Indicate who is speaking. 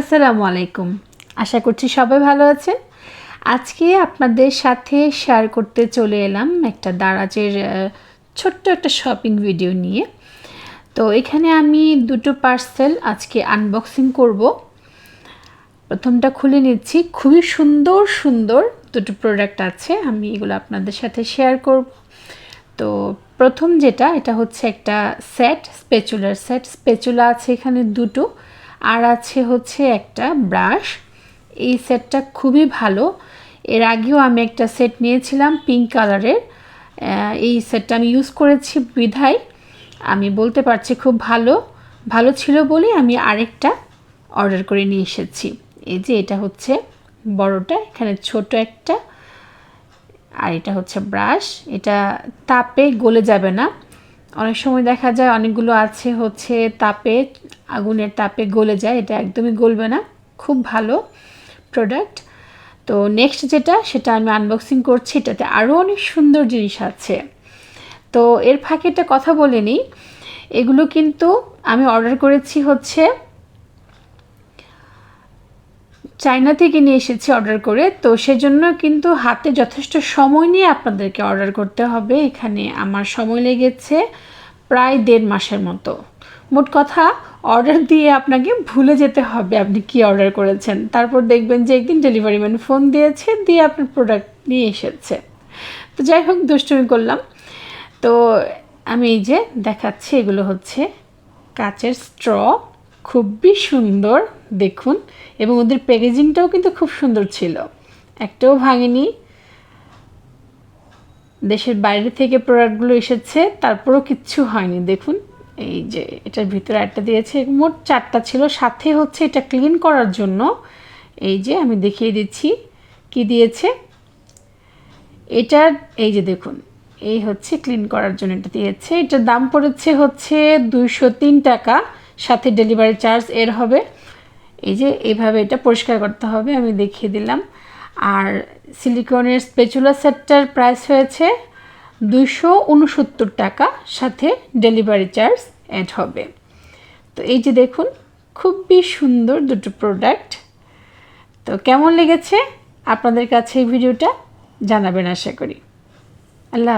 Speaker 1: আসসালামু আলাইকুম। আশা করছি সবাই ভালো আছেন। আজকে আপনাদের সাথে শেয়ার করতে চলে এলাম একটা দারাজের ছোট্ট একটা শপিং ভিডিও নিয়ে। তো এখানে আমি দুটো পার্সেল আজকে আনবক্সিং করব। প্রথমটা খুলে নিচ্ছি। খুবই সুন্দর সুন্দর দুটো প্রোডাক্ট আছে। আমি এগুলো আপনাদের সাথে শেয়ার করব। তো প্রথম যেটা, এটা হচ্ছে একটা সেট স্পেচুলার সেট স্পেচুলা আছে এখানে দুটো। আর আছে হচ্ছে একটা ব্রাশ। এই সেটটা খুবই ভালো। এর আগেও আমি একটা সেট নিয়েছিলাম পিঙ্ক কালারের। এই সেটটা আমি ইউজ করেছি বিধায়। আমি বলতে পারছি খুব ভালো। ভালো ছিল বলে আমি আরেকটা অর্ডার করে নিয়ে এসেছি। এই যে এটা হচ্ছে বড়টা, এখানে ছোট একটা। আর এটা হচ্ছে ব্রাশ। এটা তাপে গলে যাবে না। অনেক সময় দেখা যায় অনেকগুলো আছে হচ্ছে তাপে, আগুনের তাপে গলে যায়, এটা একদমই গলবে না। খুব ভালো প্রোডাক্ট তো নেক্সট যেটা, সেটা আমি আনবক্সিং করছি, এটাতে আরও অনেক সুন্দর জিনিস আছে। তো এর ফাঁকে একটা কথা বলে নিই, এগুলো কিন্তু আমি অর্ডার করেছি হচ্ছে চায়না থেকে নিয়ে এসেছি অর্ডার করে। তো সেজন্য কিন্তু হাতে যথেষ্ট সময় নিয়ে আপনাদেরকে অর্ডার করতে হবে। এখানে আমার সময় লেগেছে প্রায় দেড় মাসের মতো। মোট কথা অর্ডার দিয়ে আপনাকে ভুলে যেতে হবে আপনি কি অর্ডার করেছেন। তারপর দেখবেন যে একদিন ডেলিভারি ম্যান ফোন দিয়েছে, দিয়ে আপনার প্রোডাক্ট নিয়ে এসেছে। তো যাই হোক, দুষ্টুমি করলাম। তো আমি এই যে দেখাচ্ছি, এগুলো হচ্ছে কাচের স্ট্র খুবই সুন্দর, দেখুন। এবং ওদের প্যাকেজিংটাও কিন্তু খুব সুন্দর ছিল। একটাও ভাঙেনি। দেশের বাইরে থেকে প্রোডাক্টগুলো এসেছে, তারপরেও কিচ্ছু হয়নি। দেখুন, এই যে এটার ভিতরে একটা দিয়েছে, মোট চারটা ছিল। সাথে হচ্ছে এটা ক্লিন করার জন্য, এই যে আমি দেখিয়ে দিচ্ছি কি দিয়েছে। এটার, এই যে দেখুন, এই হচ্ছে ক্লিন করার জন্য এটা দিয়েছে। এটার দাম পড়েছে হচ্ছে দুইশো তিন টাকা। সাথে ডেলিভারি চার্জ এর হবে। এই যে এইভাবে এটা পরিষ্কার করতে হবে, আমি দেখিয়ে দিলাম। আর সিলিকনের স্পেচুলা সেটটার প্রাইস হয়েছে দুইশো উনসত্তর টাকা, সাথে ডেলিভারি চার্জ অ্যাড হবে। তো এই যে দেখুন, খুবই সুন্দর দুটো প্রোডাক্ট তো কেমন লেগেছে? আপনাদের কাছে এই ভিডিওটা জানাবেন আশা করি। আল্লাহ।